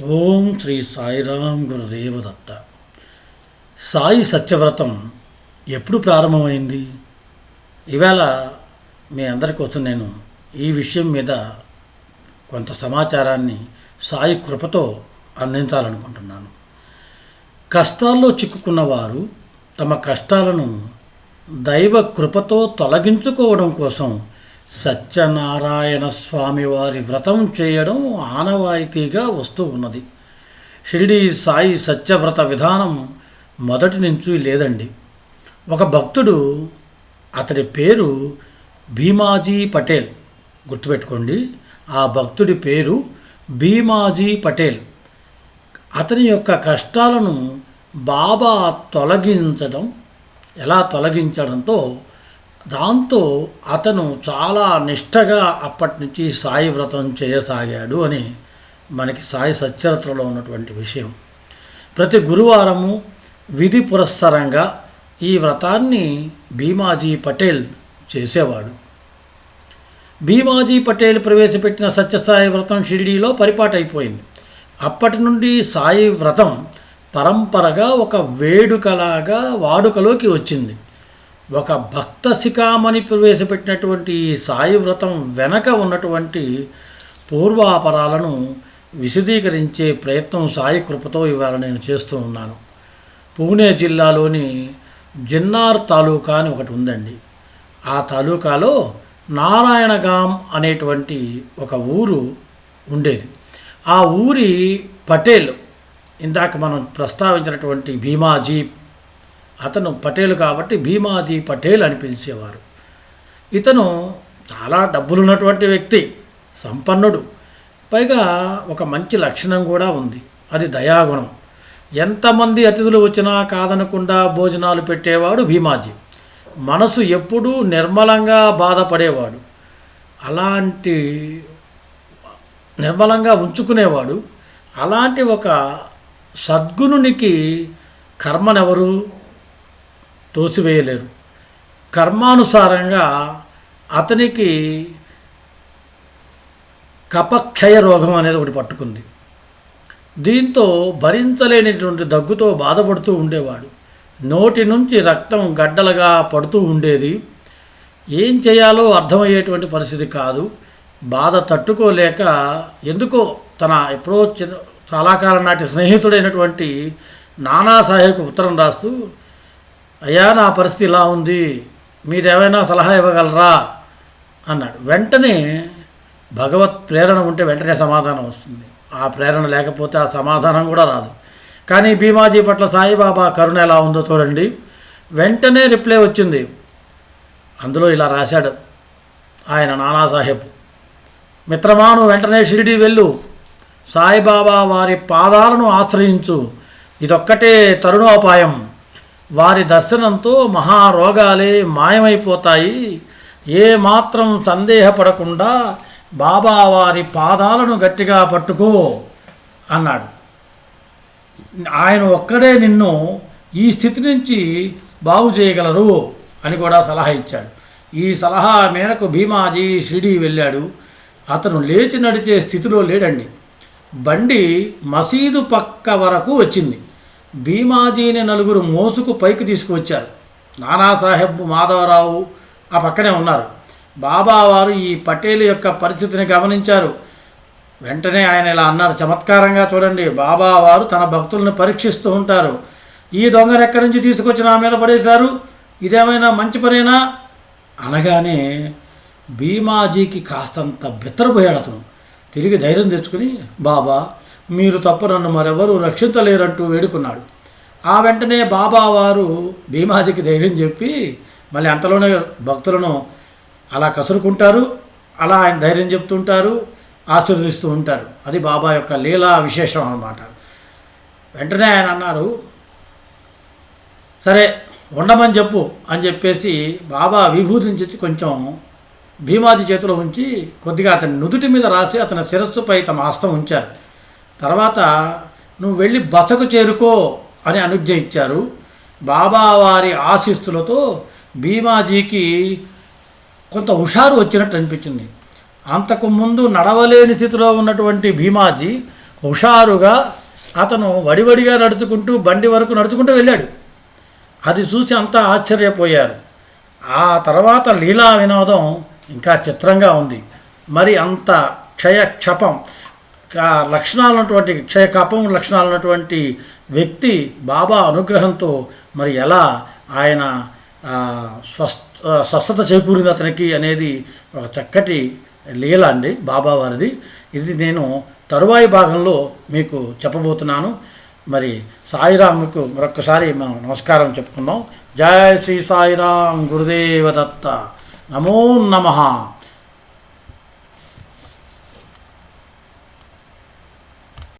ఓం శ్రీ సాయిరామ్ గురుదేవ దత్త సాయి సత్యవ్రతం ఎప్పుడు ప్రారంభమైంది? ఇవాళ మీ అందరి కోసం నేను ఈ విషయం మీద కొంత సమాచారాన్ని సాయి కృపతో అందించాలనుకుంటున్నాను. కష్టాల్లో చిక్కుకున్న వారు తమ కష్టాలను దైవ కృపతో తొలగించుకోవడం కోసం సత్యనారాయణ స్వామి వారి వ్రతం చేయడం ఆనవాయితీగా వస్తూ ఉన్నది. షిరిడి సాయి సత్యవ్రత విధానం మొదటి నుంచి లేదండి. ఒక భక్తుడు అతడి పేరు భీమాజీ పటేల్. గుర్తుపెట్టుకోండి ఆ భక్తుడి పేరు భీమాజీ పటేల్. అతని యొక్క కష్టాలను బాబా తొలగించడం ఎలా తొలగించడంతో దాంతో అతను చాలా నిష్టగా అప్పటి నుంచి సాయి వ్రతం చేయసాగాడు అని మనకి సాయి సచ్చరిత్రలో ఉన్నటువంటి విషయం. ప్రతి గురువారము విధి పురస్సరంగా ఈ వ్రతాన్ని భీమాజీ పటేల్ చేసేవాడు. భీమాజీ పటేల్ ప్రవేశపెట్టిన సత్యసాయి వ్రతం షిరిడీలో పరిపాటైపోయింది. అప్పటి నుండి సాయి వ్రతం పరంపరగా ఒక వేడుకలాగా వాడుకలోకి వచ్చింది. ఒక భక్త శిఖామణి ప్రవేశపెట్టినటువంటి ఈ సాయి వ్రతం వెనక ఉన్నటువంటి పూర్వాపరాలను విశదీకరించే ప్రయత్నం సాయి కృపతో ఇవాళ నేను చేస్తూ ఉన్నాను. పూణే జిల్లాలోని జిన్నార్ తాలూకా అని ఒకటి ఉందండి. ఆ తాలూకాలో నారాయణగాం అనేటువంటి ఒక ఊరు ఉండేది. ఆ ఊరి పటేల్ ఇందాక మనం ప్రస్తావించినటువంటి భీమాజీ అతను పటేల్ కాబట్టి భీమాజీ పటేల్ అని పిలిచేవారు. ఇతను చాలా డబ్బులున్నటువంటి వ్యక్తి సంపన్నుడు. పైగా ఒక మంచి లక్షణం కూడా ఉంది. అది దయాగుణం. ఎంతమంది అతిథులు వచ్చినా కాదనకుండా భోజనాలు పెట్టేవాడు భీమాజీ. మనసు ఎప్పుడూ నిర్మలంగా బాధపడేవాడు. అలాంటి నిర్మలంగా ఉంచుకునేవాడు. అలాంటి ఒక సద్గుణునికి కర్మనెవరు? తోసివేయలేరు. కర్మానుసారంగా అతనికి కపక్షయ రోగం అనేది ఒకటి పట్టుకుంది. దీంతో భరించలేనిటువంటి దగ్గుతో బాధపడుతూ ఉండేవాడు. నోటి నుంచి రక్తం గడ్డలుగా పడుతూ ఉండేది. ఏం చేయాలో అర్థమయ్యేటువంటి పరిస్థితి కాదు. బాధ తట్టుకోలేక ఎందుకో తన ఎప్పుడో చిన్న చాలా కాలం నాటి స్నేహితుడైనటువంటి నానాసాహెబ్కు ఉత్తరం రాస్తూ అయ్యా నా పరిస్థితి ఇలా ఉంది. మీరేమైనా సలహా ఇవ్వగలరా? అన్నాడు. వెంటనే భగవత్ ప్రేరణ ఉంటే వెంటనే సమాధానం వస్తుంది. ఆ ప్రేరణ లేకపోతే ఆ సమాధానం కూడా రాదు. కానీ భీమాజీ పట్ల సాయిబాబా కరుణ ఎలా ఉందో చూడండి. వెంటనే రిప్లై వచ్చింది. అందులో ఇలా రాశాడు ఆయన నానాసాహెబ్. మిత్రమాను వెంటనే షిరిడి వెళ్ళు. సాయిబాబా వారి పాదాలను ఆశ్రయించు. ఇదొక్కటే తరుణోపాయం. వారి దర్శనంతో మహారోగాలే మాయమైపోతాయి. ఏమాత్రం సందేహపడకుండా బాబా వారి పాదాలను గట్టిగా పట్టుకో అన్నాడు. ఆయన ఒక్కడే నిన్ను ఈ స్థితి నుంచి బాగు చేయగలరు అని కూడా సలహా ఇచ్చాడు. ఈ సలహా మేరకు భీమాజీ షిడీ వెళ్ళాడు. అతను లేచి నడిచే స్థితిలో లేడండి. బండి మసీదు పక్క వరకు వచ్చింది. భీమాజీని నలుగురు మోసుకు పైకి తీసుకువచ్చారు. నానాసాహెబ్ మాధవరావు ఆ పక్కనే ఉన్నారు. బాబావారు ఈ పటేల్ యొక్క పరిస్థితిని గమనించారు. వెంటనే ఆయన ఇలా అన్నారు చమత్కారంగా చూడండి బాబావారు తన భక్తులను పరీక్షిస్తూ ఉంటారు. ఈ దొంగను ఎక్కడి నుంచి తీసుకొచ్చి నా మీద పడేశారు? ఇదేమైనా మంచి పనేనా? అనగానే భీమాజీకి కాస్తంత బెత్తరపోయాడు అతను. తిరిగి ధైర్యం తెచ్చుకుని బాబా మీరు తప్ప నన్ను మరెవరూ రక్షించలేరంటూ వేడుకున్నాడు. ఆ వెంటనే బాబా వారు భీమాజికి ధైర్యం చెప్పి మళ్ళీ అంతలోనే భక్తులను అలా కసురుకుంటారు అలా ఆయన ధైర్యం చెప్తుంటారు ఆశీర్వదిస్తూ ఉంటారు. అది బాబా యొక్క లీలా విశేషం అన్నమాట. వెంటనే ఆయన అన్నారు సరే ఉండమని చెప్పు అని చెప్పేసి బాబా విభూతిని తెచ్చి కొంచెం భీమాది చేతిలో ఉంచి కొద్దిగా అతని నుదుటి మీద రాసి అతని శిరస్సుపై తమ హస్తం ఉంచారు. తర్వాత నువ్వు వెళ్ళి బసకు చేరుకో అని అనుజ్ఞ ఇచ్చారు. బాబా వారి ఆశీస్సులతో భీమాజీకి కొంత హుషారు వచ్చినట్టు అనిపించింది. అంతకు ముందు నడవలేని స్థితిలో ఉన్నటువంటి భీమాజీ హుషారుగా అతను వడివడిగా నడుచుకుంటూ బండి వరకు నడుచుకుంటూ వెళ్ళాడు. అది చూసి అంతా ఆశ్చర్యపోయారు. ఆ తర్వాత లీలా వినోదం ఇంకా చిత్రంగా ఉంది. మరి అంత క్షయ క్షపం లక్షణాలు ఉన్నటువంటి క్షయకపం లక్షణాలు ఉన్నటువంటి వ్యక్తి బాబా అనుగ్రహంతో మరి ఎలా ఆయన స్వస్థ స్వస్ స్వస్థత చేకూరింది అతనికి అనేది ఒక చక్కటి లీల అండి బాబా వారిది. ఇది నేను తరువాయి భాగంలో మీకు చెప్పబోతున్నాను. మరి సాయిరాముకు మరొకసారి మనం నమస్కారం చెప్పుకుందాం జయ శ్రీ సాయిరామ్ గురుదేవ దత్త. నమో నమః.